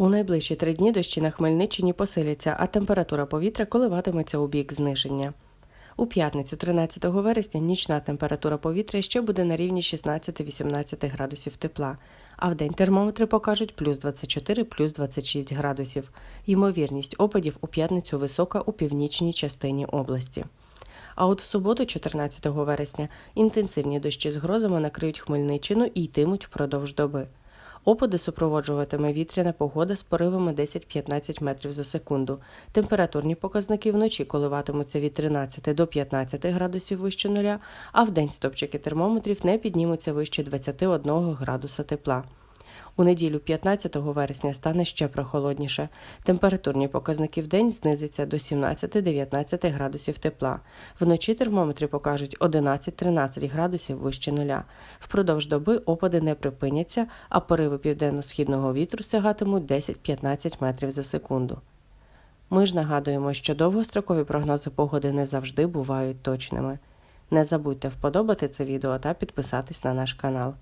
У найближчі три дні дощі на Хмельниччині посиляться, а температура повітря коливатиметься у бік зниження. У п'ятницю, 13 вересня, нічна температура повітря ще буде на рівні 16-18 градусів тепла, а в день термометри покажуть плюс 24, плюс 26 градусів. Ймовірність опадів у п'ятницю висока у північній частині області. А от в суботу, 14 вересня, інтенсивні дощі з грозами накриють Хмельниччину і йтимуть впродовж доби. Опади супроводжуватиме вітряна погода з поривами 10-15 метрів за секунду. Температурні показники вночі коливатимуться від 13 до 15 градусів вище нуля, а вдень стопчики термометрів не піднімуться вище 21 градуса тепла. У неділю 15 вересня стане ще прохолодніше. Температурні показники в день знизяться до 17-19 градусів тепла. Вночі термометри покажуть 11-13 градусів вище нуля. Впродовж доби опади не припиняться, а пориви південно-східного вітру сягатимуть 10-15 метрів за секунду. Ми ж нагадуємо, що довгострокові прогнози погоди не завжди бувають точними. Не забудьте вподобати це відео та підписатись на наш канал.